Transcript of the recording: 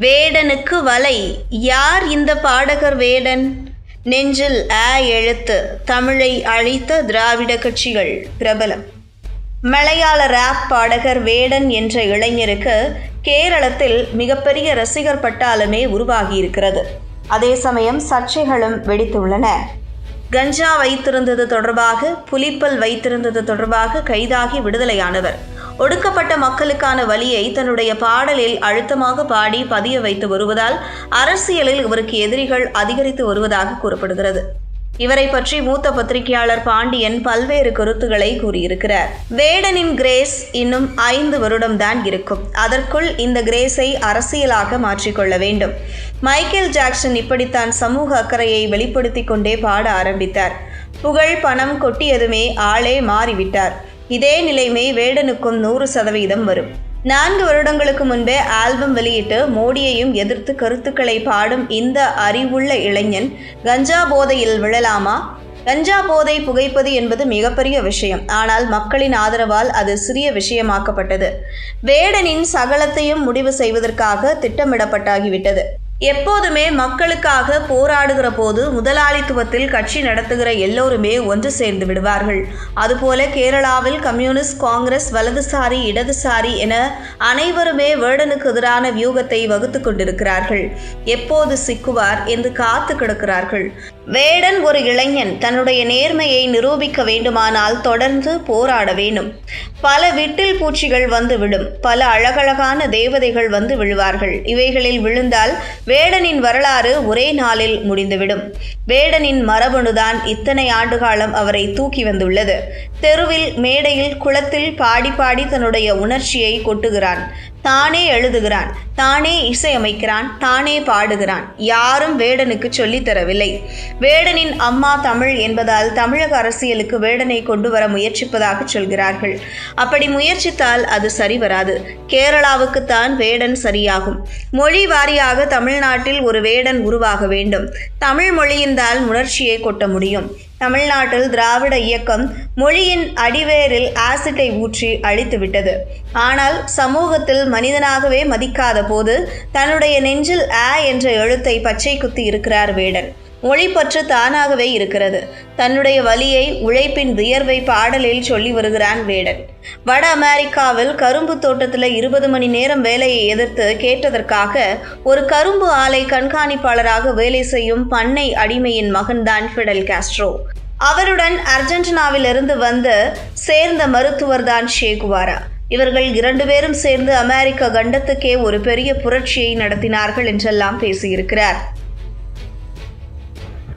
வேடனுக்கு வலை. யார் இந்த பாடகர் வேடன்? நெஞ்சில் ஆ எழுத்து தமிழை அழித்த திராவிட கட்சிகள். பிரபலம். மலையாள ராப் பாடகர் வேடன் என்ற இளைஞருக்கு கேரளத்தில் மிகப்பெரிய ரசிகர் பட்டாளமே உருவாகியிருக்கிறது. அதே சமயம் சர்ச்சைகளும் வெடித்துள்ளன. கஞ்சா வைத்திருந்தது தொடர்பாக புலிப்பல் வைத்திருந்தது தொடர்பாக கைதாகி விடுதலையானவர். ஒடுக்கப்பட்ட மக்களுக்கான வழியை தன்னுடைய பாடலில் அழுத்தமாக பாடி பதிய வைத்து வருவதால் அரசியலில் இவருக்கு எதிரிகள் அதிகரித்து வருவதாக கூறப்படுகிறது. இவரை பற்றி மூத்த பத்திரிகையாளர் பாண்டியன் பல்வேறு கருத்துக்களை கூறியிருக்கிறார். வேடனின் கிரேஸ் இன்னும் ஐந்து வருடம்தான் இருக்கும். அதற்குள் இந்த கிரேஸை அரசியலாக மாற்றிக்கொள்ள வேண்டும். மைக்கேல் ஜாக்சன் இப்படித்தான் சமூக அக்கறையை வெளிப்படுத்திக் கொண்டே பாட ஆரம்பித்தார். புகழ் பணம் கொட்டியதுமே ஆளே மாறிவிட்டார். இதே நிலைமை வேடனுக்கும் நூறு சதவீதம் வரும். நான்கு வருடங்களுக்கு முன்பே ஆல்பம் வெளியிட்டு மோடியையும் எதிர்த்து கருத்துக்களை பாடும் இந்த அறிவுள்ள இளைஞன் கஞ்சா போதையில் விழலாமா? கஞ்சா போதை புகைப்பது என்பது மிகப்பெரிய விஷயம். ஆனால் மக்களின் ஆதரவால் அது சிறிய விஷயமாக்கப்பட்டது. வேடனின் சகலத்தையும் முடிவு செய்வதற்காக திட்டமிடப்பட்டாகிவிட்டது. எப்போதுமே மக்களுக்காக போராடுகிற போது முதலாளித்துவத்தில் கட்சி நடத்துகிற எல்லோருமே ஒன்று சேர்ந்து விடுவார்கள். அதுபோல கேரளாவில் கம்யூனிஸ்ட் காங்கிரஸ் வலதுசாரி இடதுசாரி என அனைவருமே வேடனுக்கு எதிரான வியூகத்தை வகுத்து கொண்டிருக்கிறார்கள். எப்போது சிக்குவார் என்று காத்து கிடக்கிறார்கள். வேடன் ஒரு இளைஞன். தன்னுடைய நேர்மையை நிரூபிக்க வேண்டுமானால் தொடர்ந்து போராட வேண்டும். பல விட்டில் பூச்சிகள் வந்து விடும் பல அழகழகான தேவதைகள் வந்து விழுவார்கள். இவைகளில் விழுந்தால் வேடனின் வரலாறு ஒரே நாளில் முடிந்துவிடும். வேடனின் மரபணுதான் இத்தனை ஆண்டுகாலம் அவரை தூக்கி வந்துள்ளது. தெருவில் மேடையில் குளத்தில் பாடி பாடி தன்னுடைய உணர்ச்சியை கொட்டுகிறான். தானே எழுதுகிறான் தானே இசையமைக்கிறான் தானே பாடுகிறான். யாரும் வேடனுக்கு சொல்லித் தரவில்லை. வேடனின் அம்மா தமிழ் என்பதால் தமிழக அரசியலுக்கு வேடனை கொண்டு வர முயற்சிப்பதாக சொல்கிறார்கள். அப்படி முயற்சித்தால் அது சரி வராது. கேரளாவுக்குத்தான் வேடன் சரியாகும். மொழி வாரியாக தமிழ்நாட்டில் ஒரு வேடன் உருவாக வேண்டும். தமிழ் மொழியின்தால் உணர்ச்சியை கொட்ட முடியும். தமிழ்நாட்டில் திராவிட இயக்கம் மொழியின் அடிவேரில் ஆசிட்டை ஊற்றி அழித்துவிட்டது. ஆனால் சமூகத்தில் மனிதனாகவே மதிக்காத போது தன்னுடைய நெஞ்சில் ஆ என்ற எழுத்தை பச்சை குத்தி இருக்கிறார் வேடன். மொழிப்பற்று தானாகவே இருக்கிறது. தன்னுடைய வலியை உழைப்பின் வியர்வை பாடலில் சொல்லி வருகிறான் வேடன். வட அமெரிக்காவில் கரும்பு தோட்டத்தில் இருபது மணி நேரம் வேலையை எதிர்த்து கேட்டதற்காக ஒரு கரும்பு ஆலை கண்காணிப்பாளராக வேலை செய்யும் பண்ணை அடிமையின் மகன்தான் ஃபிடல் காஸ்ட்ரோ. அவருடன் அர்ஜென்டினாவிலிருந்து வந்து சேர்ந்த மருத்துவர்தான் ஷேகுவாரா இவர்கள் இரண்டு பேரும் சேர்ந்து அமெரிக்க கண்டத்துக்கே ஒரு பெரிய புரட்சியை நடத்தினார்கள் என்றெல்லாம் பேசியிருக்கிறார்.